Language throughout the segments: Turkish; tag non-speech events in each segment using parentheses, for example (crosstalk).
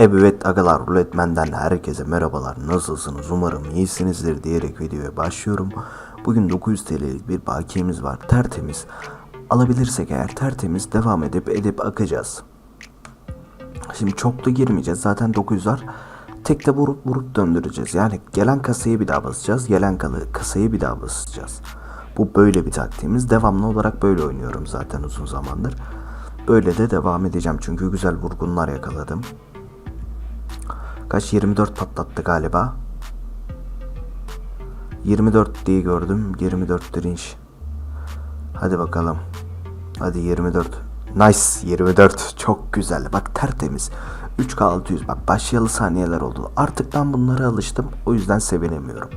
Evet agalar ruletmenden herkese merhabalar nasılsınız umarım iyisinizdir diyerek videoya başlıyorum. Bugün 900 TL'lik bir bakiyemiz var tertemiz. Alabilirsek eğer tertemiz devam edip edip akacağız. Şimdi çok da girmeyeceğiz zaten 900 var. Tek de vurup vurup döndüreceğiz. Yani gelen kasayı bir daha basacağız. Gelen kalı kasayı bir daha basacağız. Bu böyle bir taktiğimiz. Devamlı olarak böyle oynuyorum zaten uzun zamandır. Böyle de devam edeceğim çünkü güzel vurgunlar yakaladım. Kaç 24 patlattı galiba. 24 diye gördüm. 24 dirinç. Hadi bakalım. Hadi 24. Nice 24. Çok güzel. Bak tertemiz. 3K 600. Bak başlayalı saniyeler oldu. Artık ben bunlara alıştım. O yüzden sevinemiyorum.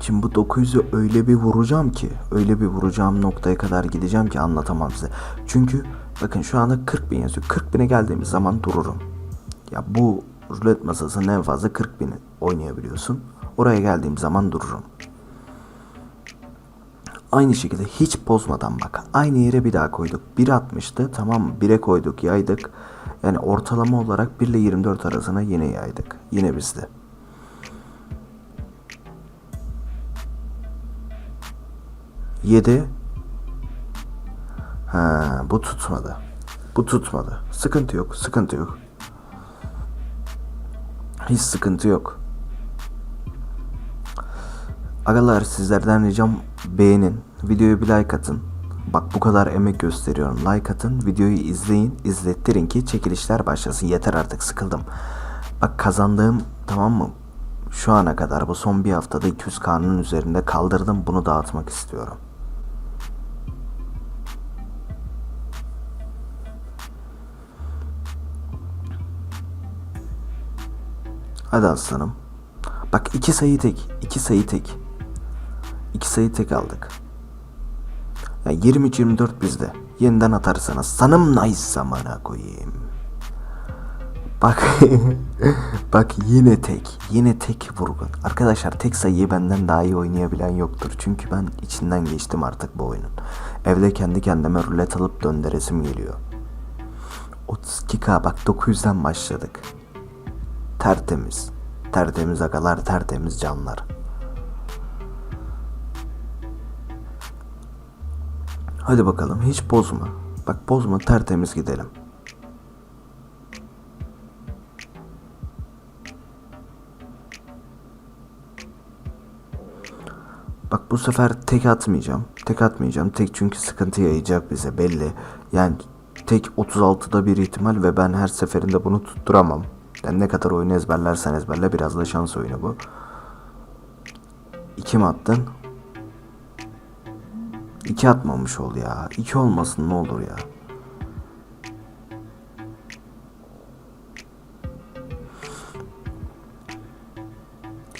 Şimdi bu 900'ü öyle bir vuracağım ki, öyle bir vuracağım noktaya kadar gideceğim ki anlatamam size. Çünkü bakın şu anda 40 bin yazıyor. 40 bine geldiğimiz zaman dururum. Ya bu rulet masasının en fazla 40 bin oynayabiliyorsun. Oraya geldiğim zaman dururum. Aynı şekilde hiç bozmadan bak. Aynı yere bir daha koyduk. 1.60'tı tamam mı? 1'e koyduk yaydık. Yani ortalama olarak 1 ile 24 arasına yine yaydık. Yine bizde. Yedi. Ha, bu tutmadı. Bu tutmadı. Sıkıntı yok, sıkıntı yok. Hiç sıkıntı yok. Agalar sizlerden ricam beğenin. Videoya bir like atın. Bak bu kadar emek gösteriyorum. Like atın. Videoyu izleyin. izlettirin ki çekilişler başlasın. Yeter artık sıkıldım. Bak kazandığım tamam mı? Şu ana kadar bu son bir haftada 200 kanun üzerinde kaldırdım. Bunu dağıtmak istiyorum. Hadi aslanım. Bak iki sayı tek. iki sayı tek. İki sayı tek aldık. Ya 23-24 bizde. Yeniden atarsanız sanım nice zamana koyayım. Bak (laughs) bak yine tek. Yine tek vurgun. Arkadaşlar tek sayıyı benden daha iyi oynayabilen yoktur. Çünkü ben içinden geçtim artık bu oyunun. Evde kendi kendime rulet alıp döndüresim geliyor. 32k bak 900'den başladık. Tertemiz. Tertemiz agalar, tertemiz canlar. Hadi bakalım hiç bozma. Bak bozma tertemiz gidelim. Bak bu sefer tek atmayacağım. Tek atmayacağım. Tek çünkü sıkıntı yayacak bize belli. Yani tek 36'da bir ihtimal ve ben her seferinde bunu tutturamam. Yani ne kadar oyunu ezberlersen ezberle biraz da şans oyunu bu. İki mi attın? İki atmamış ol ya. İki olmasın ne olur ya.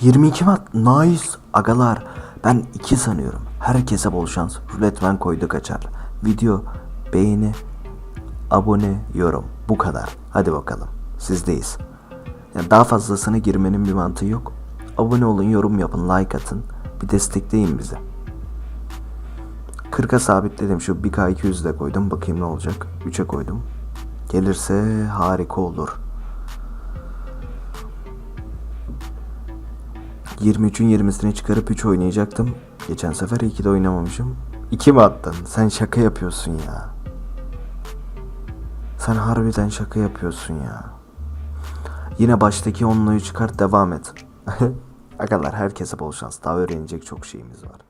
Yirmi iki mi at? Nice. Agalar. Ben iki sanıyorum. Herkese bol şans. Ruletmen koydu kaçar. Video, beğeni, abone, yorum. Bu kadar. Hadi bakalım. Sizdeyiz. Yani daha fazlasına girmenin bir mantığı yok. Abone olun, yorum yapın, like atın. Bir destekleyin bizi. 40'a sabitledim. Şu 1K200 de koydum. Bakayım ne olacak. 3'e koydum. Gelirse harika olur. 23'ün 20'sini çıkarıp 3 oynayacaktım. Geçen sefer 2'de oynamamışım. 2 mi attın? Sen şaka yapıyorsun ya. Sen harbiden şaka yapıyorsun ya. Yine baştaki onluyu çıkart devam et. (laughs) Agalar herkese bol şans. Daha öğrenecek çok şeyimiz var.